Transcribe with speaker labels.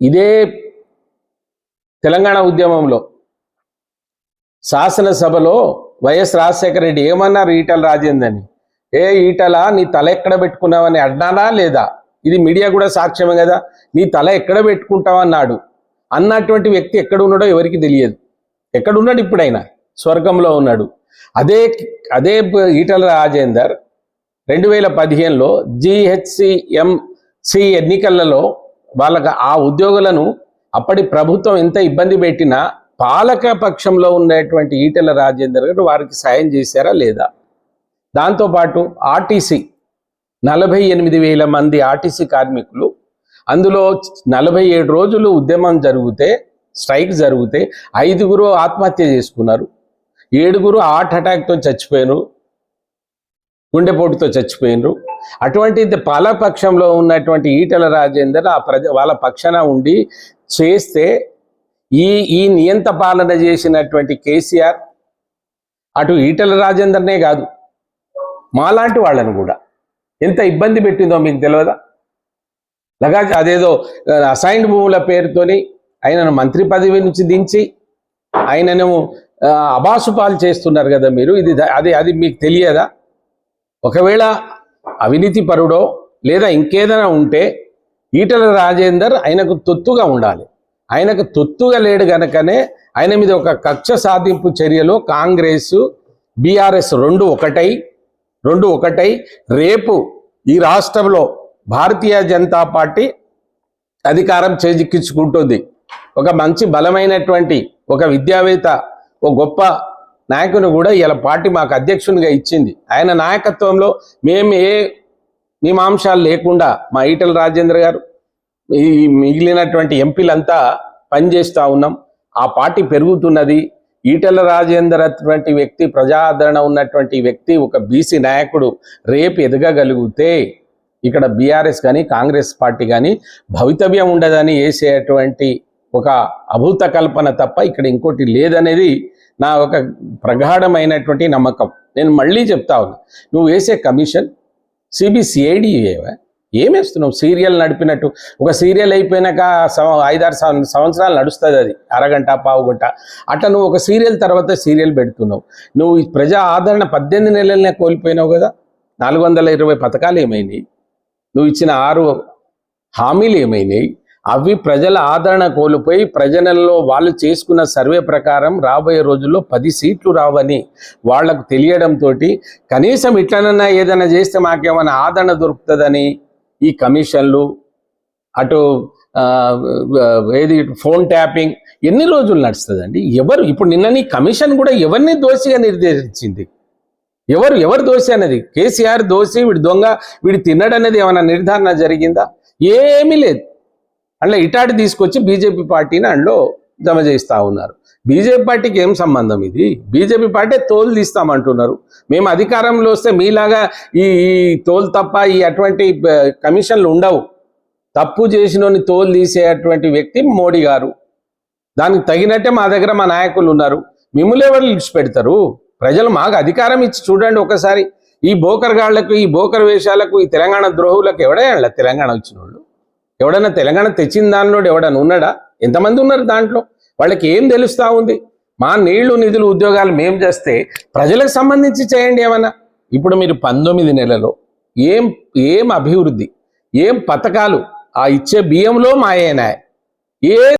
Speaker 1: ఇదే తెలంగాణ ఉద్యమంలో శాసనసభలో వైఎస్ రాజశేఖర రెడ్డి ఏమన్నారు ఈటల రాజేందని ఏ ఈటల నీ తల ఎక్కడ పెట్టుకున్నావని అన్నానా లేదా? ఇది మీడియా కూడా సాక్ష్యమే కదా. నీ తల ఎక్కడ పెట్టుకుంటావన్నాడు అన్నటువంటి వ్యక్తి ఎక్కడ ఉన్నాడో ఎవరికి తెలియదు. ఎక్కడ ఉన్నాడు ఇప్పుడైనా స్వర్గంలో ఉన్నాడు. అదే అదే ఈటల రాజేందర్ రెండు వేల పదిహేనులో జిహెచ్సిఎంసి ఎన్నికలలో వాళ్ళకి ఆ ఉద్యోగులను అప్పటి ప్రభుత్వం ఎంత ఇబ్బంది పెట్టినా పాలక పక్షంలో ఉండేటువంటి ఈటెల రాజేందర్ గారు వారికి సాయం చేశారా లేదా? దాంతోపాటు ఆర్టీసీ నలభై ఎనిమిది వేల మంది ఆర్టీసీ కార్మికులు అందులో నలభై ఏడు రోజులు ఉద్యమం జరిగితే స్ట్రైక్ జరిగితే ఐదుగురు ఆత్మహత్య చేసుకున్నారు. ఏడుగురు హార్ట్ అటాక్తో చచ్చిపోయారు. గుండెపోటుతో చచ్చిపోయినరు. అటువంటి పాలపక్షంలో ఉన్నటువంటి ఈటల రాజేందర్ ఆ ప్రజ వాళ్ళ పక్షాన ఉండి చేస్తే ఈ ఈ నియంత పాలన చేసినటువంటి కేసీఆర్ అటు ఈటల రాజేందర్నే కాదు మాలాంటి వాళ్ళను కూడా. ఎంత ఇబ్బంది పెట్టిందో మీకు తెలియదా లగా అదేదో అసైన్డ్ భూముల పేరుతోని ఆయనను మంత్రి పదవి నుంచి దించి ఆయనను అబాసుపాలు చేస్తున్నారు కదా మీరు. ఇది అది అది మీకు తెలియదా? ఒకవేళ అవినీతి పరుడో లేదా ఇంకేదైనా ఉంటే ఈటల రాజేందర్ ఆయనకు తొత్తుగా ఉండాలి. ఆయనకు తొత్తుగా లేడు గనకనే ఆయన మీద ఒక కక్ష సాధింపు చర్యలో కాంగ్రెస్ బీఆర్ఎస్ రెండు ఒకటై రెండు ఒకటై రేపు ఈ రాష్ట్రంలో భారతీయ జనతా పార్టీ అధికారం చేజిక్కించుకుంటుంది. ఒక మంచి బలమైనటువంటి ఒక విద్యావేత్త ఒక గొప్ప నాయకుని కూడా ఇలా పార్టీ మాకు అధ్యక్షునిగా ఇచ్చింది. ఆయన నాయకత్వంలో మేము ఏ మీమాంశాలు లేకుండా మా ఈటల రాజేంద్ర గారు ఈ మిగిలినటువంటి ఎంపీలంతా పనిచేస్తూ ఉన్నాం. ఆ పార్టీ పెరుగుతున్నది. ఈటల రాజేందర్ అటువంటి వ్యక్తి ప్రజాదరణ ఉన్నటువంటి వ్యక్తి ఒక బీసీ నాయకుడు రేపు ఎదగగలిగితే ఇక్కడ బీఆర్ఎస్ కానీ కాంగ్రెస్ పార్టీ కానీ భవితవ్యం ఉండదని వేసేటువంటి ఒక అభూత కల్పన తప్ప ఇక్కడ ఇంకోటి లేదనేది నా ఒక ప్రగాఢమైనటువంటి నమ్మకం. నేను మళ్ళీ చెప్తా ఉన్నా నువ్వు వేసే కమిషన్ సిబిసిఐడి ఏమేస్తున్నావు సీరియల్ నడిపినట్టు. ఒక సీరియల్ అయిపోయినాక సంవ ఐదారు సంవత్సరాలు నడుస్తుంది అది. అరగంట పావు గంట. అట్లా నువ్వు ఒక సీరియల్ తర్వాత సీరియల్ పెడుతున్నావు. నువ్వు ప్రజా ఆదరణ పద్దెనిమిది నెలలనే కోల్పోయినావు కదా? నాలుగు వందల ఇరవై పథకాలు ఏమైనాయి? నువ్వు ఇచ్చిన ఆరు హామీలు ఏమైనాయి? అవి ప్రజల ఆదరణ కోల్పోయి ప్రజలలో వాళ్ళు చేసుకున్న సర్వే ప్రకారం రాబోయే రోజుల్లో పది సీట్లు రావని వాళ్ళకు తెలియడంతో కనీసం ఇట్లనన్నా ఏదైనా చేస్తే మాకేమైనా ఆదరణ దొరుకుతుందని ఈ కమిషన్లు అటు ఏది ఫోన్ ట్యాపింగ్ ఎన్ని రోజులు నడుస్తుందండి? ఎవరు ఇప్పుడు నిన్న నీ కమిషన్ కూడా ఎవరిని దోషిగా నిర్దేశించింది? ఎవరు ఎవరు దోషి అన్నది కేసీఆర్ దోషి వీడు దొంగ వీడు తిన్నడనేది ఏమైనా నిర్ధారణ జరిగిందా? ఏమీ లేదు. అట్లా ఇటాటి తీసుకొచ్చి బీజేపీ పార్టీని అందులో జమ చేస్తూ ఉన్నారు. బీజేపీ పార్టీకి ఏం సంబంధం ఇది? బీజేపీ పార్టీ తోలు తీస్తామంటున్నారు. మేము అధికారంలో వస్తే మీలాగా ఈ ఈ తోలు తప్ప ఈ అటువంటి కమిషన్లు ఉండవు. తప్పు చేసినోని తోలు తీసేటువంటి వ్యక్తి మోడీ గారు. దానికి తగినట్టే మా దగ్గర మా నాయకులు ఉన్నారు. మిమ్మల్ని ఎవరు పెడతారు ప్రజలు మాకు అధికారం ఇచ్చి చూడండి ఒకసారి. ఈ బోకర్ గాళ్ళకు ఈ బోకర్ వేషాలకు ఈ తెలంగాణ ద్రోహులకు ఎవడే తెలంగాణ వచ్చిన వాళ్ళు ఎవడన్నా తెలంగాణ తెచ్చిన దానిలో ఎవడన్నా ఉన్నాడా? ఎంతమంది ఉన్నారు దాంట్లో? వాళ్ళకి ఏం తెలుస్తా ఉంది? మా నీళ్ళు నిధులు ఉద్యోగాలు మేం చేస్తే ప్రజలకు సంబంధించి చేయండి ఏమన్నా? ఇప్పుడు మీరు పంతొమ్మిది నెలలో ఏం ఏం అభివృద్ధి ఏం పథకాలు ఆ ఇచ్చే బియ్యంలో మాయనాయ? ఏ